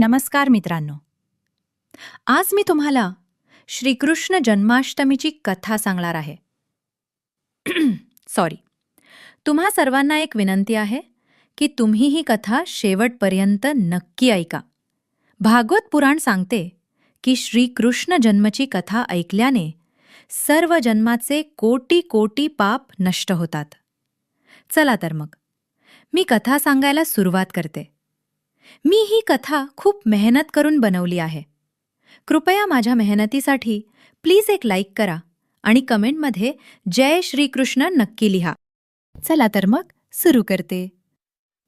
नमस्कार मित्रांनो. आज मी तुम्हाला श्रीकृष्ण जन्माष्टमीची कथा सांगणार आहे. सॉरी तुम्हा सर्वांना एक विनंती आहे की तुम्ही ही कथा शेवटपर्यंत नक्की ऐका. भागवत पुराण सांगते की श्रीकृष्ण जन्मची कथा ऐकल्याने सर्व जन्माचे कोटी कोटी पाप नष्ट होतात. चला तर मग. मी कथा सांगायला सुरुवात करते. मी ही कथा खूप मेहनत करून बनवली आहे. कृपया माझ्या मेहनतीसाठी प्लीज एक लाईक करा आणि कमेंटमध्ये जय श्रीकृष्ण नक्की लिहा. चला तर मग सुरू करते.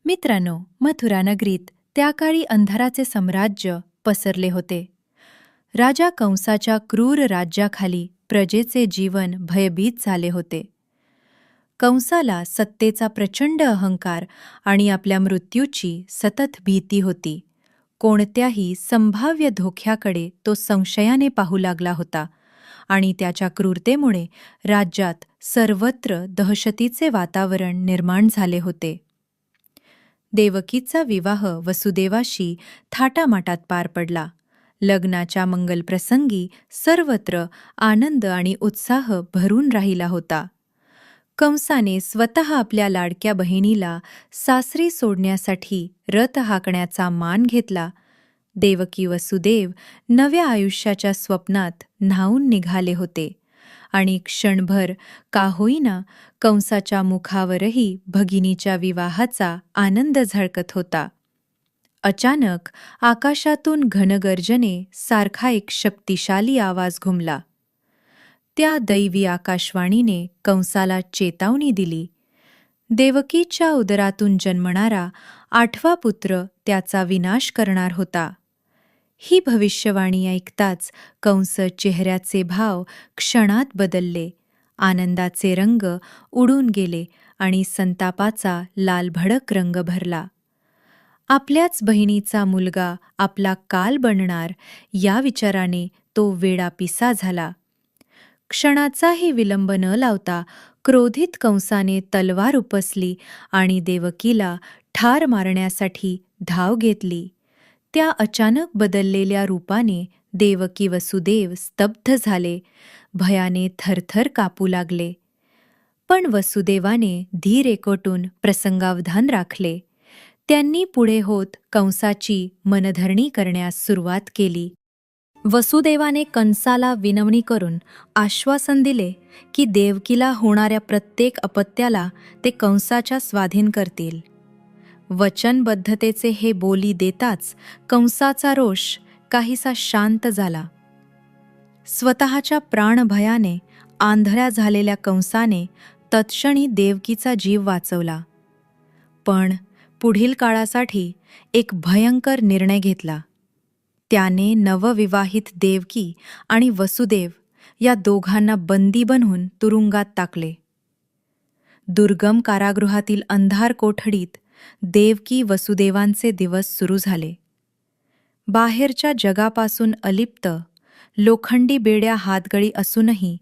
मित्रांनो मथुरा नगरीत त्या काळी अंधाराचे साम्राज्य पसरले होते. राजा कंसाच्या क्रूर राज्याखाली प्रजेचे जीवन भयभीत झाले होते. कंसाला सत्तेचा प्रचंड अहंकार आणि आपल्या मृत्यूची सतत भीती होती. कोणत्याही संभाव्य धोक्याकडे तो संशयाने पाहू लागला होता आणि त्याच्या क्रूरतेमुळे राज्यात सर्वत्र दहशतीचे वातावरण निर्माण झाले होते. देवकीचा विवाह वसुदेवाशी थाटामाटात पार पडला. लग्नाच्या मंगलप्रसंगी सर्वत्र आनंद आणि उत्साह भरून राहिला होता. कंसाने स्वतः आपल्या लाडक्या बहिणीला सासरी सोडण्यासाठी रथ हाकण्याचा मान घेतला. देवकी वसुदेव नव्या आयुष्याच्या स्वप्नात न्हावून निघाले होते. आणि क्षणभर का होईना कंसाच्या मुखावरही भगिनीच्या विवाहाचा आनंद झळकत होता. अचानक आकाशातून घनगर्जने सारखा एक शक्तिशाली आवाज घुमला. त्या दैवी आकाशवाणीने कंसाला चेतावणी दिली. देवकीच्या उदरातून जन्मणारा आठवा पुत्र त्याचा विनाश करणार होता. ही भविष्यवाणी ऐकताच कंस चेहऱ्याचे भाव क्षणात बदलले. आनंदाचे रंग उडून गेले आणि संतापाचा लालभडक रंग भरला. आपल्याच बहिणीचा मुलगा आपला काल बनणार या विचाराने तो वेडापिसा झाला. क्षणाचाही विलंब न लावता क्रोधित कंसाने तलवार उपसली आणि देवकीला ठार मारण्यासाठी धाव घेतली. त्या अचानक बदललेल्या रूपाने देवकी वसुदेव स्तब्ध झाले. भयाने थरथर कापू लागले. पण वसुदेवाने धीर एकवटून प्रसंगावधान राखले. त्यांनी पुढे होत कंसाची मनधरणी करण्यास सुरुवात केली. वसुदेवाने कंसाला विनवणी करून आश्वासन दिले की देवकीला होणाऱ्या प्रत्येक अपत्याला ते कंसाच्या स्वाधीन करतील. वचनबद्धतेचे हे बोली देताच कंसाचा रोष काहीसा शांत झाला. स्वतःच्या प्राणभयाने आंधळ्या झालेल्या कंसाने तत्क्षणी देवकीचा जीव वाचवला. पण पुढील काळासाठी एक भयंकर निर्णय घेतला. त्याने नवविवाहित देवकी आणि वसुदेव या दोघांना बंदी बनवून तुरुंगात टाकले. दुर्गम कारागृहातील अंधार कोठडीत देवकी वसुदेवांचे दिवस सुरू झाले. बाहेरच्या जगापासून अलिप्त लोखंडी बेड्या हातगळी असूनही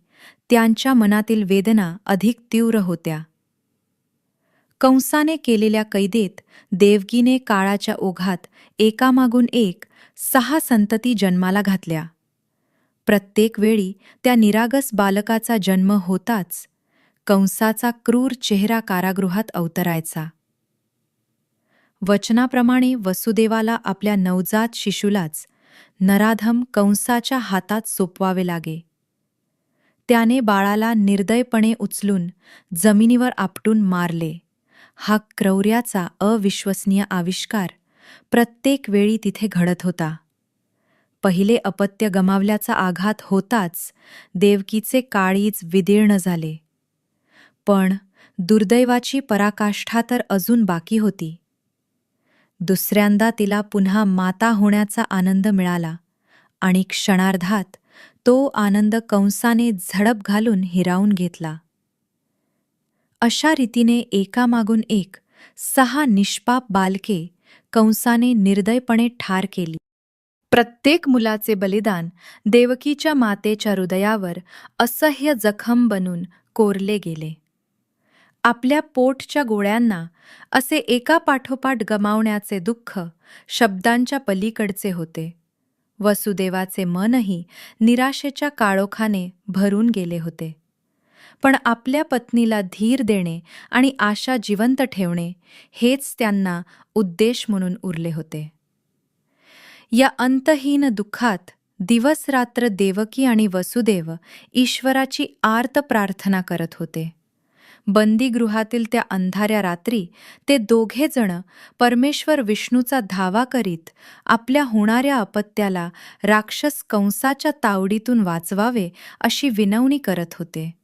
त्यांच्या मनातील वेदना अधिक तीव्र होत्या. कंसाने केलेल्या कैदेत देवकीने काळाच्या ओघात एकामागून एक सहा संतती जन्माला घातल्या. प्रत्येक वेळी त्या निरागस बालकाचा जन्म होताच कंसाचा क्रूर चेहरा कारागृहात अवतरायचा. वचनाप्रमाणे वसुदेवाला आपल्या नवजात शिशुलाच नराधम कंसाच्या हातात सोपवावे लागे. त्याने बाळाला निर्दयपणे उचलून जमिनीवर आपटून मारले. हा क्रौर्याचा अविश्वसनीय आविष्कार प्रत्येक वेळी तिथे घडत होता. पहिले अपत्य गमावल्याचा आघात होताच देवकीचे काळीच विदीर्ण झाले. पण दुर्दैवाची पराकाष्ठा तर अजून बाकी होती. दुसऱ्यांदा तिला पुन्हा माता होण्याचा आनंद मिळाला आणि क्षणार्धात तो आनंद कंसाने झडप घालून हिरावून घेतला. अशा रीतीने एकामागून एक सहा निष्पाप बालके कंसाने निर्दयपणे ठार केली. प्रत्येक मुलाचे बलिदान देवकीच्या मातेच्या हृदयावर असह्य जखम बनून कोरले गेले. आपल्या पोटच्या गोळ्यांना असे एका पाठोपाठ गमावण्याचे दुःख शब्दांच्या पलीकडचे होते. वसुदेवाचे मनही निराशेच्या काळोखाने भरून गेले होते. पण आपल्या पत्नीला धीर देणे आणि आशा जिवंत ठेवणे हेच त्यांना उद्देश म्हणून उरले होते. या अंतहीन दुःखात दिवसरात्र देवकी आणि वसुदेव ईश्वराची आर्त प्रार्थना करत होते. बंदीगृहातील त्या अंधाऱ्या रात्री ते दोघेजण परमेश्वर विष्णूचा धावा करीत आपल्या होणाऱ्या अपत्याला राक्षस कंसाच्या तावडीतून वाचवावे अशी विनवणी करत होते.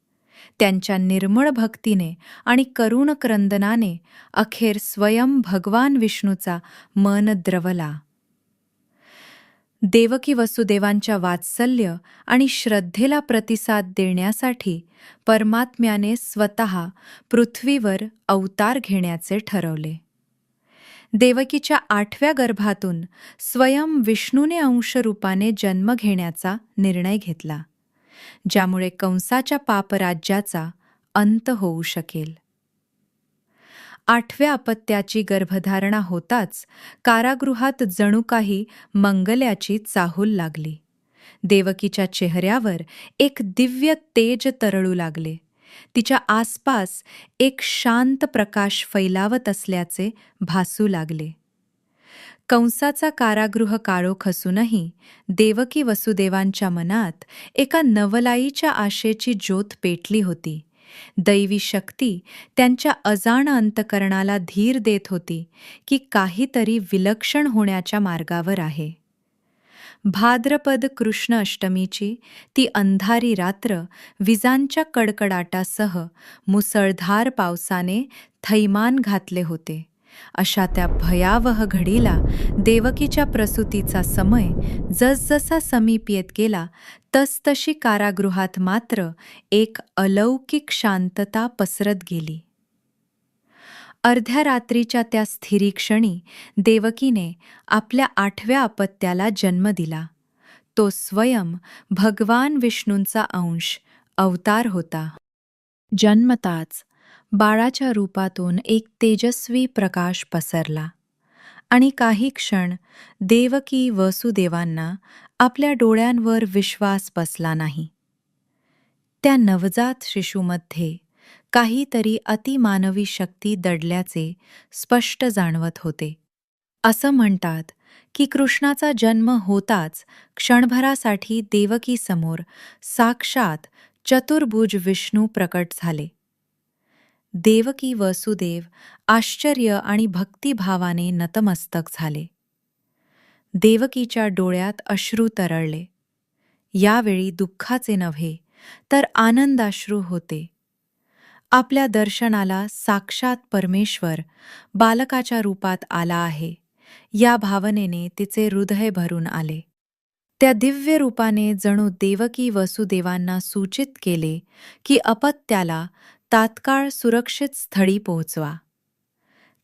त्यांच्या निर्मळ भक्तीने आणि करुण क्रंदनाने अखेर स्वयं भगवान विष्णूचा मन द्रवला. देवकी वसुदेवांच्या वात्सल्य आणि श्रद्धेला प्रतिसाद देण्यासाठी परमात्म्याने स्वतः पृथ्वीवर अवतार घेण्याचे ठरवले. देवकीच्या आठव्या गर्भातून स्वयं विष्णूने अंशरूपाने जन्म घेण्याचा निर्णय घेतला. ज्यामुळे कंसाच्या पापराज्याचा अंत होऊ शकेल. आठव्या अपत्याची गर्भधारणा होताच कारागृहात जणू काही मंगल्याची चाहूल लागली. देवकीच्या चेहऱ्यावर एक दिव्य तेज तरळू लागले. तिच्या आसपास एक शांत प्रकाश फैलावत असल्याचे भासू लागले. कंसाचा कारागृह काळो खसूनही देवकी वसुदेवांच्या मनात एका नवलाईच्या आशेची ज्योत पेटली होती. दैवी शक्ती त्यांच्या अजाण अंतकरणाला धीर देत होती की काहीतरी विलक्षण होण्याच्या मार्गावर आहे. भाद्रपद कृष्ण अष्टमीची ती अंधारी रात्र विजांच्या कडकडाटासह मुसळधार पावसाने थैमान घातले होते. अशा त्या भयावह घडीला देवकीच्या प्रसूतीचा समय जसजसा समीप येत गेला तसतशी कारागृहात मात्र एक अलौकिक शांतता पसरत गेली. अर्ध्या रात्रीच्या त्या स्थिरी क्षणी देवकीने आपल्या आठव्या अपत्याला जन्म दिला. तो स्वयं भगवान विष्णूंचा अंश अवतार होता. जन्मताच बाळाच्या रूपातून एक तेजस्वी प्रकाश पसरला. आणि काही क्षण देवकी वसुदेवांना आपल्या डोळ्यांवर विश्वास बसला नाही. त्या नवजात शिशूमध्ये काहीतरी अतिमानवी शक्ती दडल्याचे स्पष्ट जाणवत होते. असं म्हणतात की कृष्णाचा जन्म होताच क्षणभरासाठी देवकीसमोर साक्षात चतुर्भुज विष्णू प्रकट झाले. देवकी वसुदेव आश्चर्य आणि भक्तिभावाने नतमस्तक झाले. देवकीच्या डोळ्यात अश्रू तरळले. यावेळी दुःखाचे नव्हे तर आनंदाश्रू होते. आपल्या दर्शनाला साक्षात परमेश्वर बालकाच्या रूपात आला आहे. या भावनेने तिचे हृदय भरून आले. त्या दिव्य रूपाने जणू देवकी वसुदेवांना सूचित केले की अपत्याला तात्काळ सुरक्षित स्थळी पोहोचवा.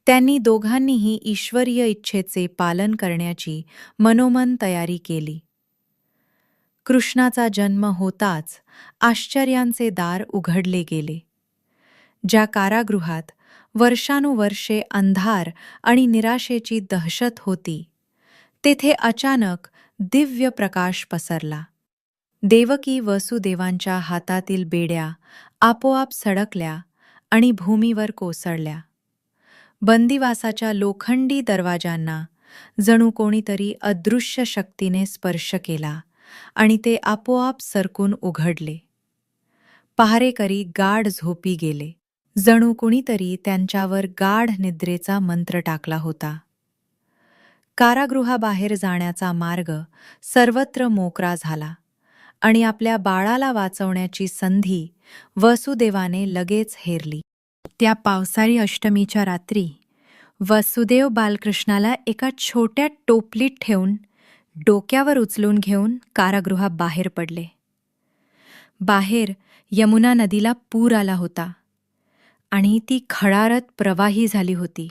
त्यांनी दोघांनीही ईश्वरीय इच्छेचे पालन करण्याची मनोमन तयारी केली. कृष्णाचा जन्म होताच आश्चर्यांचे दार उघडले गेले. ज्या कारागृहात वर्षानुवर्षे अंधार आणि निराशेची दहशत होती तेथे अचानक दिव्य प्रकाश पसरला. देवकी वसुदेवांच्या हातातील बेड्या आपोआप सडकल्या आणि भूमीवर कोसळल्या. बंदिवासाच्या लोखंडी दरवाजांना जणू कोणीतरी अदृश्य शक्तीने स्पर्श केला आणि ते आपोआप सरकून उघडले. पहारेकरी गाढ झोपी गेले. जणू कुणीतरी त्यांच्यावर गाढ निद्रेचा मंत्र टाकला होता. कारागृहाबाहेर जाण्याचा मार्ग सर्वत्र मोकरा झाला. आणि आपल्या बाळाला वाचवण्याची संधी वसुदेवाने लगेच हेरली. त्या पावसाळी अष्टमीच्या रात्री वसुदेव बालकृष्णाला एका छोट्या टोपलीत ठेवून डोक्यावर उचलून घेऊन कारागृहाबाहेर पडले. बाहेर यमुना नदीला पूर आला होता आणि ती खळारत प्रवाही झाली होती.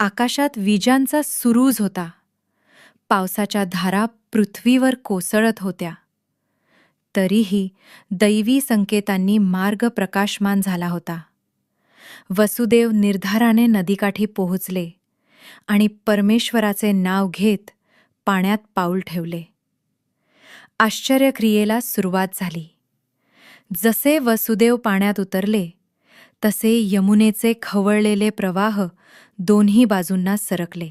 आकाशात विजांचा सुरूज होता. पावसाच्या धारा पृथ्वीवर कोसळत होत्या. तरीही दैवी संकेतांनी मार्ग प्रकाशमान झाला होता. वसुदेव निर्धाराने नदीकाठी पोहोचले आणि परमेश्वराचे नाव घेत पाण्यात पाऊल ठेवले. आश्चर्यक्रियेला सुरुवात झाली. जसे वसुदेव पाण्यात उतरले तसे यमुनेचे खवळलेले प्रवाह दोन्ही बाजूंना सरकले.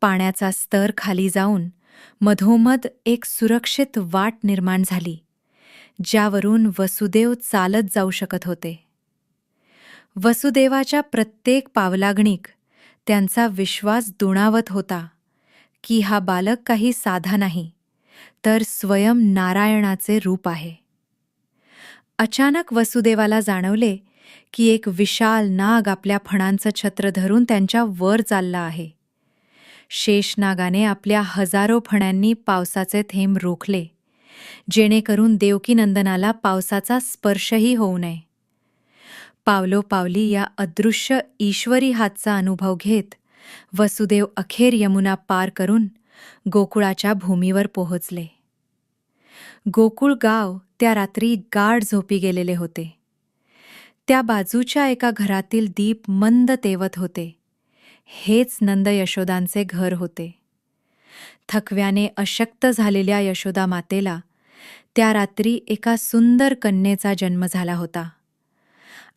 पाण्याचा स्तर खाली जाऊन मधोमध एक सुरक्षित वाट निर्माण झाली ज्यावरून वसुदेव चालत जाऊ शकत होते. वसुदेवाच्या प्रत्येक पावलागणिक त्यांचा विश्वास दुणावत होता की हा बालक काही साधा नाही तर स्वयं नारायणाचे रूप आहे. अचानक वसुदेवाला जाणवले की एक विशाल नाग आपल्या फणांचं छत्र धरून त्यांच्या वर चालला आहे. शेषनागाने आपल्या हजारो फण्यांनी पावसाचे थेंब रोखले. जेणेकरून देवकीनंदनाला पावसाचा स्पर्शही होऊ नये. पावलोपावली या अदृश्य ईश्वरी हातचा अनुभव घेत वसुदेव अखेर यमुना पार करून गोकुळाच्या भूमीवर पोहोचले. गोकुळ गाव त्या रात्री गाढ झोपी गेलेले होते. त्या बाजूच्या एका घरातील दीप मंद तेवत होते. हेच नंद यशोदांचे घर होते. थकव्याने अशक्त झालेल्या यशोदा मातेला त्या रात्री एका सुंदर कन्येचा जन्म झाला होता.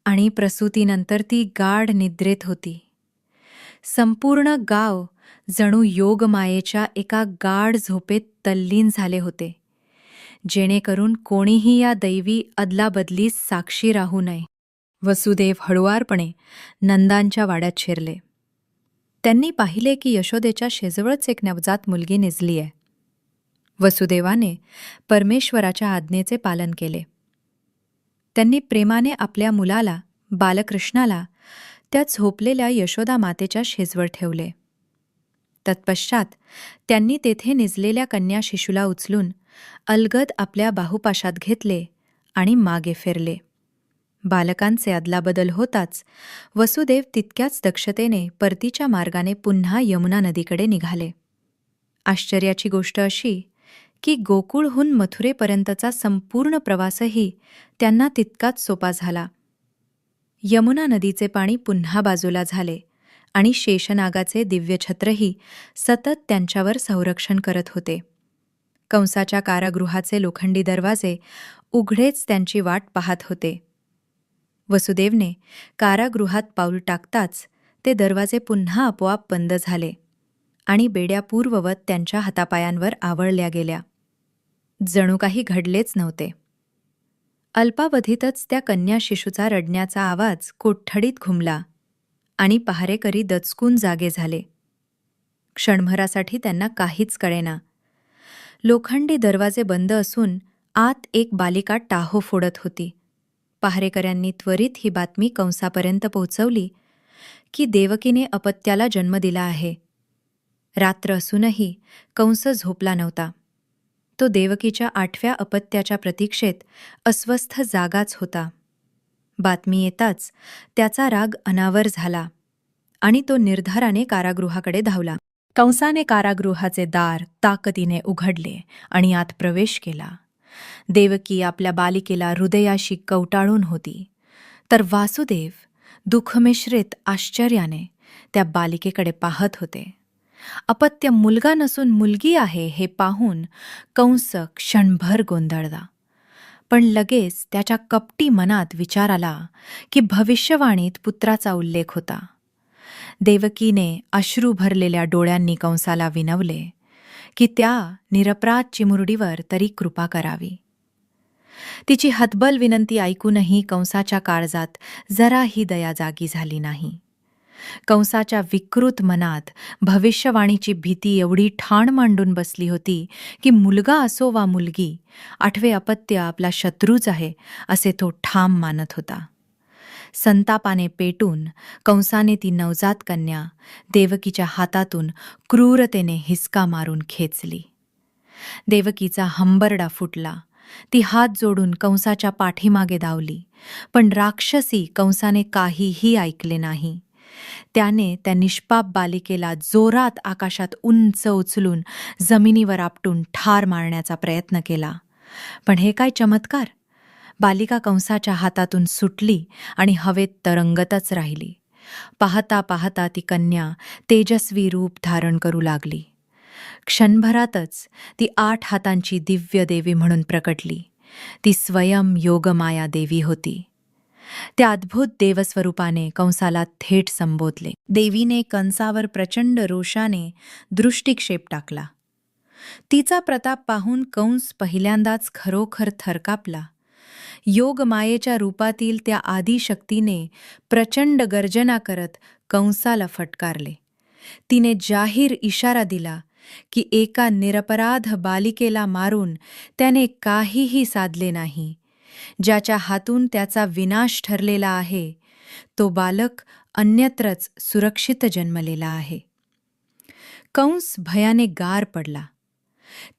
आणि प्रसूतीनंतर ती गाढ निद्रेत होती. संपूर्ण गाव जणू योगमायेच्या एका गाढ झोपेत तल्लीन झाले होते. जेणेकरून कोणीही या दैवी अदलाबदलीस साक्षी राहू नये. वसुदेव हळुवारपणे नंदांच्या वाड्यात शिरले. त्यांनी पाहिले की यशोदेच्या शेजवळच एक नवजात मुलगी निजली आहे. वसुदेवाने परमेश्वराच्या आज्ञेचे पालन केले. त्यांनी प्रेमाने आपल्या मुलाला बालकृष्णाला त्या झोपलेल्या यशोदा मातेच्या शेजवळ ठेवले. तत्पश्चात त्यांनी तेथे निजलेल्या कन्या शिशूला उचलून अलगद आपल्या बाहुपाशात घेतले आणि मागे फिरले. बालकांचे अदलाबदल होताच. वसुदेव तितक्याच दक्षतेने परतीच्या मार्गाने पुन्हा यमुना नदीकडे निघाले. आश्चर्याची गोष्ट अशी की गोकुळहून मथुरेपर्यंतचा संपूर्ण प्रवासही त्यांना तितकाच सोपा झाला. यमुना नदीचे पाणी पुन्हा बाजूला झाले आणि शेषनागाचे दिव्यछत्रही सतत त्यांच्यावर संरक्षण करत होते. कंसाच्या कारागृहाचे लोखंडी दरवाजे उघडेच त्यांची वाट पाहत होते. वसुदेवने कारागृहात पाऊल टाकताच ते दरवाजे पुन्हा आपोआप बंद झाले आणि बेड्या पूर्ववत त्यांच्या हातापायांवर आवळल्या गेल्या. जणू काही घडलेच नव्हते. अल्पावधीतच त्या कन्या शिशूचा रडण्याचा आवाज कोठडीत घुमला आणि पहारेकरी दचकून जागे झाले. क्षणभरासाठी त्यांना काहीच कळेना. लोखंडी दरवाजे बंद असून आत एक बालिका टाहो फोडत होती. पहारेकऱ्यांनी त्वरित ही बातमी कंसापर्यंत पोहोचवली की देवकीने अपत्याला जन्म दिला आहे. रात्र असूनही कंस झोपला नव्हता. तो देवकीच्या आठव्या अपत्याच्या प्रतीक्षेत अस्वस्थ जागाच होता. बातमी येताच त्याचा राग अनावर झाला आणि तो निर्धाराने कारागृहाकडे धावला. कंसाने कारागृहाचे दार ताकदीने उघडले आणि आत प्रवेश केला. देवकी आपल्या बालिकेला हृदयाशी कवटाळून होती. तर वासुदेव दुःखमिश्रित आश्चर्याने त्या बालिकेकडे पाहत होते. अपत्य मुलगा नसून मुलगी आहे हे पाहून कंस क्षणभर गोंधळला. पण लगेच त्याच्या कपटी मनात विचार आला की भविष्यवाणीत पुत्राचा उल्लेख होता. देवकीने अश्रू भरलेल्या डोळ्यांनी कंसाला विनवले. की त्या निरपराध चिमुरडीवर तरी कृपा करावी. तिची हतबल विनंती ऐकूनही कंसाच्या काळजात जराही दया जागी झाली नाही. कंसाच्या विकृत मनात भविष्यवाणीची भीती एवढी ठाण मांडून बसली होती की मुलगा असो वा मुलगी आठवे अपत्य आपला शत्रूच आहे असे तो ठाम मानत होता. संतापाने पेटून कंसाने ती नवजात कन्या देवकीच्या हातातून क्रूरतेने हिसका मारून खेचली. देवकीचा हंबरडा फुटला. ती हात जोडून कंसाच्या पाठीमागे धावली. पण राक्षसी कंसाने काहीही ऐकले नाही. त्याने त्या निष्पाप बालिकेला जोरात आकाशात उंच उचलून जमिनीवर आपटून ठार मारण्याचा प्रयत्न केला. पण हे काय चमत्कार? बालिका कंसाच्या हातातून सुटली आणि हवेत तरंगतच राहिली. पाहता पाहता ती कन्या तेजस्वी रूप धारण करू लागली. क्षणभरातच ती आठ हातांची दिव्य देवी म्हणून प्रकटली. ती स्वयं योगमाया देवी होती. त्या अद्भुत देवस्वरूपाने कंसाला थेट संबोधले. देवीने कंसावर प्रचंड रोषाने दृष्टिक्षेप टाकला. तिचा प्रताप पाहून कंस पहिल्यांदाच खरोखर थरकापला. योगमायेच्या रूपातील त्या आदिशक्तीने प्रचंड गर्जना करत कंसाला फटकारले. तिने जाहीर इशारा दिला की एका निरपराध बालिकेला मारून त्याने काहीही साधले नाही. ज्याच्या हातून त्याचा विनाश ठरलेला आहे तो बालक अन्यत्रच सुरक्षित जन्मलेला आहे. कंस भयाने गार पडला.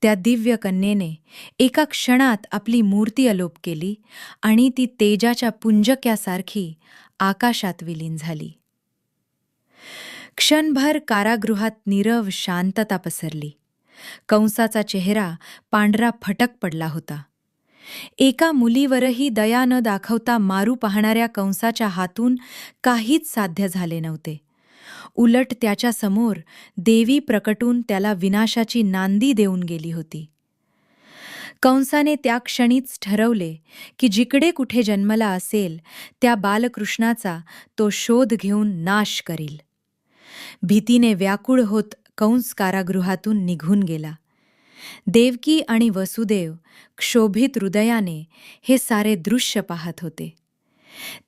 त्या दिव्य कन्येने एका क्षणात आपली मूर्ती अलोप केली आणि ती तेजाच्या पुंजक्यासारखी आकाशात विलीन झाली. क्षणभर कारागृहात नीरव शांतता पसरली. कंसाचा चेहरा पांढरा फटक पडला होता. एका मुलीवरही दया न दाखवता मारू पाहणाऱ्या कंसाच्या हातून काहीच साध्य झाले नव्हते. उलट त्याच्यासमोर देवी प्रकटून त्याला विनाशाची नांदी देऊन गेली होती. कंसाने त्या क्षणीच ठरवले की जिकडे कुठे जन्मला असेल त्या बालकृष्णाचा तो शोध घेऊन नाश करील. भीतीने व्याकुळ होत कंस कारागृहातून निघून गेला. देवकी आणि वसुदेव क्षोभित हृदयाने हे सारे दृश्य पाहत होते.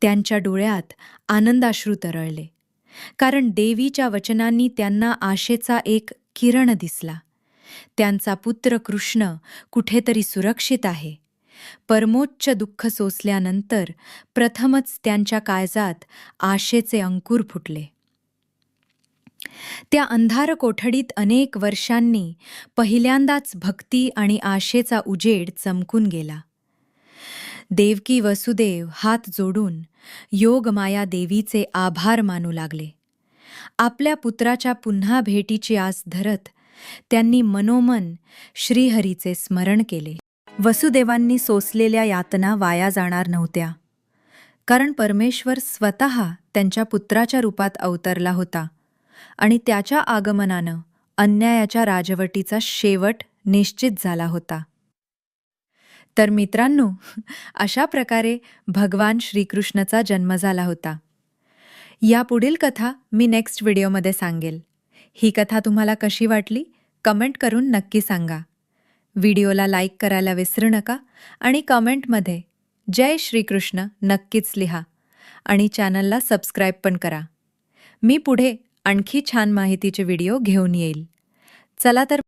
त्यांच्या डोळ्यात आनंदाश्रू तरळले. कारण देवीच्या वचनांनी त्यांना आशेचा एक किरण दिसला. त्यांचा पुत्र कृष्ण कुठेतरी सुरक्षित आहे. परमोच्च दुःख सोसल्यानंतर प्रथमच त्यांच्या काळजात आशेचे अंकुर फुटले. त्या अंधार कोठडीत अनेक वर्षांनी पहिल्यांदाच भक्ती आणि आशेचा उजेड चमकून गेला. देवकी वसुदेव हात जोडून योगमाया देवीचे आभार मानू लागले. आपल्या पुत्राच्या पुन्हा भेटीची आस धरत त्यांनी मनोमन श्रीहरीचे स्मरण केले. वसुदेवांनी सोसलेल्या यातना वाया जाणार नव्हत्या. कारण परमेश्वर स्वतः त्यांच्या पुत्राच्या रूपात अवतरला होता आणि त्याच्या आगमनानं अन्यायाच्या राजवटीचा शेवट निश्चित झाला होता. तर मित्रांनो अशा प्रकारे भगवान श्रीकृष्णाचा जन्म झाला होता. या पुढील कथा मी नेक्स्ट व्हिडिओमध्ये सांगेल. ही कथा तुम्हाला कशी वाटली कमेंट करून नक्की सांगा. व्हिडिओला लाईक करायला विसरू नका आणि कमेंटमध्ये जय श्रीकृष्ण नक्कीच लिहा आणि चॅनलला सबस्क्राईब पण करा. मी पुढे आणखी छान माहितीचे व्हिडिओ घेऊन येईल. चला तर